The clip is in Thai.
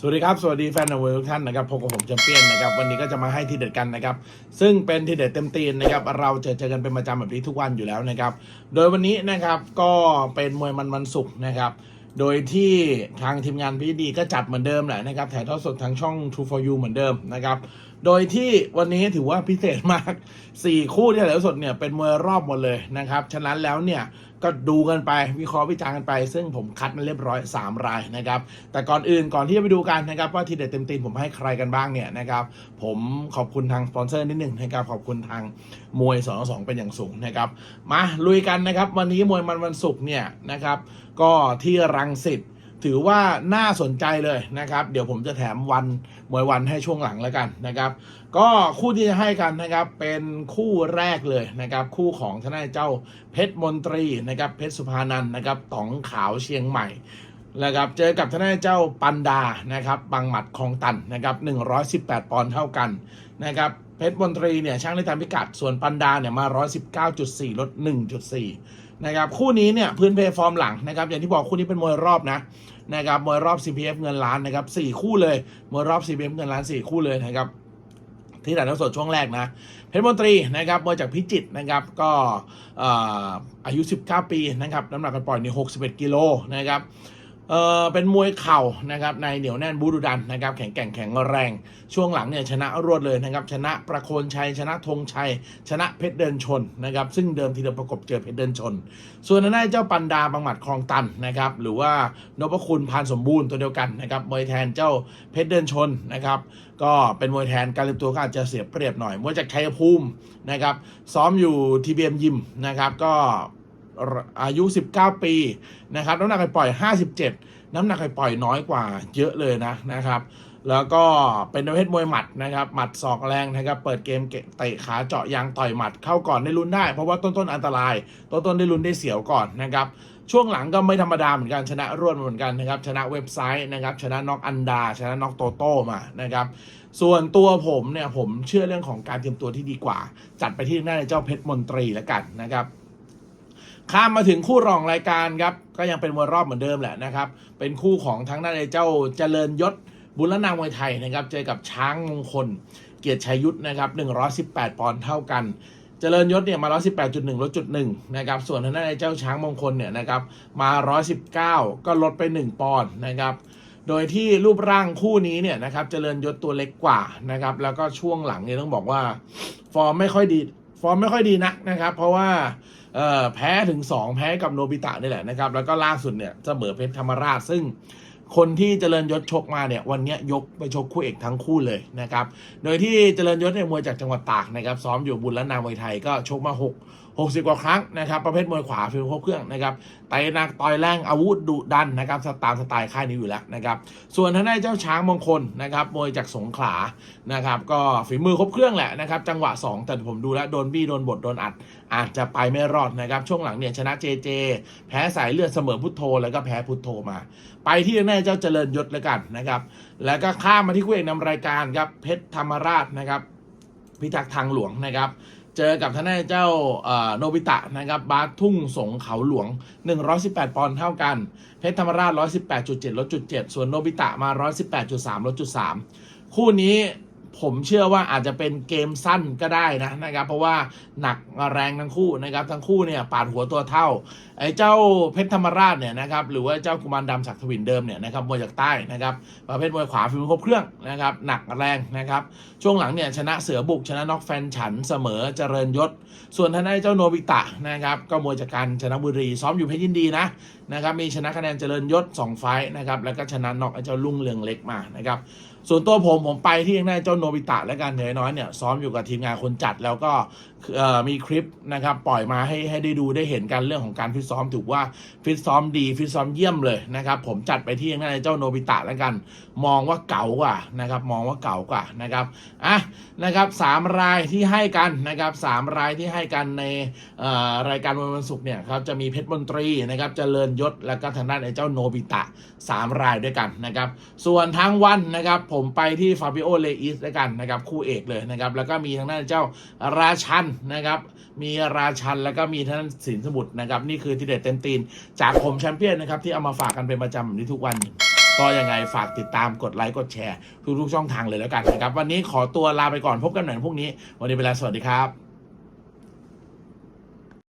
สวัสดีครับ สวัสดีแฟนนเวิร์ทุกท่านนะครับพบกับผมแชมเปี้ยนนะครับวันนี้ก็จะมาให้ทีเด็ดกันนะครับ ซึ่งเป็นทีเด็ดเต็มตีนนะครับเราเจอเจอกันเป็นประจำแบบนี้ทุกวันอยู่แล้วนะครับ โดยวันนี้นะครับก็เป็นมวยมันวันศุกร์นะครับ โดยที่ทางทีมงานพีดีก็จัดเหมือนเดิมแหละนะครับถ่ายทอดสดทางช่อง True for You เหมือนเดิมนะครับโดยที่วันนี้ถือว่าพิเศษมาก 4 คู่ที่ถ่ายทอดสดเนี่ยเป็นมวยรอบหมดเลยนะครับ ฉะนั้นแล้วเนี่ยก็ดูกันไปวิเคราะห์วิจารณ์กันไป ซึ่งผมคัดมาเรียบร้อย 3 รายนะครับ แต่ก่อนอื่นก่อนที่จะไปดูกันนะครับ ว่าทีเด็ดเต็มตีนผมให้ใครกันบ้างเนี่ยนะครับ ผมขอบคุณทางสปอนเซอร์นิดหนึ่งนะครับขอบคุณทางมวย2อสเป็นอย่างสูงนะครับมาลุยกันนะครับ วันนี้มวยมันวันศุกร์เนี่ยนะครับ ก็ที่รังสิต ถือว่าน่าสนใจเลยนะครับ เดี๋ยวผมจะแถมวันมวยวันให้ช่วงหลังแล้วกันนะครับ ก็คู่ที่จะให้กันนะครับเป็นคู่แรกเลยนะครับ คู่ของทนายเจ้าเพชรมนตรีนะครับเพชรสุภานันนะครับต๋องขาวเชียงใหม่นะครับเจอกับทนายเจ้าปันดานะครับบางหมัดคลองตันนะครับ118 ปอนด์เท่ากันนะครับ เพชรมนตรีเนี่ยช่างได้ตามพิกัด ส่วนปันดาเนี่ยมา 119.4 ลด 1.4 นะครับ คู่นี้เนี่ยพื้นเพฟอร์มหลังนะครับ อย่างที่บอกคู่นี้เป็นมวยรอบนะนะครับมวยรอบ CPF เงินล้านนะครับ4คู่เลยมวยรอบ CPF เงินล้าน 4 คู่เลยนะครับที่ถ่ายทอดสดช่วงแรกนะ เพชรมนตรีนะครับมาจากพิจิตรนะครับก็เอ่ออายุ 19 ปีนะครับน้ำหนักการปล่อยใน61 กิโลนะครับ เออเป็นมวยเข่านะครับในเหนียวแน่นบูดุดันนะครับแข็งแกร่งแข็งแรง ช่วงหลังเนี่ยชนะรวดเลยนะครับชนะประโคนชัย ชนะธงชัย ชนะเพชรเดินชนนะครับซึ่งเดิมทีเดิมประกบเจอเพชรเดินชน ส่วนทางด้านเจ้าปันดาบางหมัดคลองตันนะครับหรือว่านพคุณพานสมบูรณ์ตัวเดียวกันนะครับมวยแทนเจ้าเพชรเดินชนนะครับก็เป็นมวยแทนการเรียนตัวก็อาจจะเสียเปรียบหน่อยมวยจากชัยภูมินะครับซ้อมอยู่ทีเบีเอ็มยิมนะครับก็ อายุ 19 ปีนะครับน้ำหนักไปปล่อย 57 น้ำหนักไปปล่อยน้อยกว่าเยอะเลยนะนะครับ แล้วก็เป็นประเภทมวยหมัดนะครับหมัดศอกแรงนะครับเปิดเกมเตะขาเจาะยางต่อยหมัดเข้าก่อนได้ลุ้นได้ เพราะว่าต้นๆอันตราย ต้นๆได้ลุ้นได้เสียวก่อนนะครับช่วงหลังก็ไม่ธรรมดาเหมือนกันชนะรวดเหมือนกันนะครับชนะเว็บไซต์นะครับชนะน็อกอันดา ชนะน็อกโตโต้มานะครับส่วนตัวผมเนี่ยผมเชื่อเรื่องของการเตรียมตัวที่ดีกว่า จัดไปที่หน้าในเจ้าเพชรมนตรีแล้วกันนะครับ ข้ามมาถึงคู่รองรายการครับ ก็ยังเป็นมวยรอบเหมือนเดิมแหละนะครับ เป็นคู่ของทั้งด้านในเจ้าเจริญยศบุรณามวยไทยนะครับ เจอกับช้างมงคล เกียรติชัยยุทธนะครับ118 ปอนด์เท่ากัน เจริญยศเนี่ยมา 118.1 ลดจุด1นะครับ ส่วนทางด้านในเจ้าช้างมงคลเนี่ยนะครับมา 119 ก็ลดไป 1 ปอนด์นะครับ โดยที่รูปร่างคู่นี้เนี่ยนะครับ เจริญยศตัวเล็กกว่านะครับ แล้วก็ช่วงหลังเนี่ยต้องบอกว่า ฟอร์มไม่ค่อยดี ฟอร์มไม่ค่อยดีนักนะครับ เพราะว่าแพ้ถึง 2 แพ้กับโนบิตะนี่แหละนะครับ แล้วก็ล่าสุดเนี่ยเสมอเพชรธรรมราชซึ่งคนที่เจริญยศชกมาเนี่ยวันนี้ยยกไปชกคู่เอกทั้งคู่เลยนะครับ โดยที่เจริญยศเนี่ยมวยจากจังหวัดตากนะครับ ซ้อมอยู่บุญและนามวยไทยก็ชกมา 6 60 กว่าครั้งนะครับ ประเภทมวยขวาฟิลครบเครื่องนะครับไต่หนักต่อยแรงอาวุธดุดันนะครับตล์สไตล์ค่ายนี้อยู่แล้วนะครับส่วนทางด้านเจ้าช้างมงคลนะครับมวยจากสงขลานะครับก็ฝีมือครบเครื่องแหละนะครับจังหวะ 2 แต่ผมดูแล้วโดนบี้โดนบดโดนอัด อาจจะไปไม่รอดนะครับช่วงหลังเนี่ยชนะเจเจ แพ้สายเลือดเสมอพุทโธแล้วก็แพ้พุทโธมา ไปที่แน่เจ้าเจริญยศแล้วกันนะครับแล้วก็ข้ามมาที่คู่เอกนำรายการครับเพชรธรรมราชนะครับพิทักษ์ทางหลวงนะครับ เจอกับทนายเจ้าโนบิตะนะครับบาสทุ่งสงเขาหลวง 118 ปอนด์เท่ากัน เพชรธรรมราช 118.7ลดจุด7ส่วนโนบิตะมา 118.3ลดจุด3คู่นี้ ผมเชื่อว่าอาจจะเป็นเกมสั้นก็ได้นะนะครับ เพราะว่าหนักแรงทั้งคู่นะครับ ทั้งคู่เนี่ยปาดหัวตัวเท่าไอ้เจ้าเพชรธรรมราชเนี่ยนะครับหรือว่าเจ้ากุมารดำศักดิ์ทวินเดิมเนี่ยนะครับมวยจากใต้นะครับประเภทมวยขวาฝีมือครบเครื่องนะครับหนักแรงนะครับ ช่วงหลังเนี่ยชนะเสือบุกชนะน็อกแฟนฉันเสมอเจริญยศ ส่วนทางด้านเจ้าโนบิตะนะครับก็มวยจากการชนะบุรีซ้อมอยู่เพชรยินดีนะนะครับมีชนะคะแนนเจริญยศ2ไฟท์นะครับแล้วก็ชนะน็อกไอ้เจ้าลุงเรืองเล็กมานะครับ ส่วนตัวผมผมไปที่ยังได้เจ้าโนบิตะและกันเหนื่อยน้อยเนี่ยซ้อมอยู่กับทีมงานคนจัดแล้วก็มีคลิปนะครับปล่อยมาให้ให้ได้ดูได้เห็นกันเรื่องของการฟิตซ้อมถือว่าฟิตซ้อมดีฟิตซ้อมเยี่ยมเลยนะครับผมจัดไปที่ยังได้เจ้าโนบิตะแล้วกัน มองว่าเก๋ากว่านะครับมองว่าเก๋ากว่านะครับอะนะครับสามรายที่ให้กันนะครับสามรายที่ให้กันในรายการวันวันศุกร์เนี่ยครับจะมีเพชรมนตรีนะครับเจริญยศแล้วก็ทางด้านไอ้เจ้าโนบิตะสามรายด้วยกันนะครับส่วนทางวันนะครับผมมไปที่ฟาบิโอเลอิสด้วยกันนะครับคู่เอกเลยนะครับแล้วก็มีทางด้านเจ้าราชันนะครับมีราชันแล้วก็มีทางด้านสินสมุทรนะครับนี่คือทีเด็ดเต็มตีนจากผมแชมเปี้ยนนะครับที่เอามาฝากกันเป็นประจำแบบนี้ทุกวันก็ยังไงฝากติดตามกดไลค์กดแชร์ทุกๆช่องทางเลยแล้วกันนะครับวันนี้ขอตัวลาไปก่อนพบกันใหม่พรุ่งนี้ วันนี้เวลาสวัสดีครับ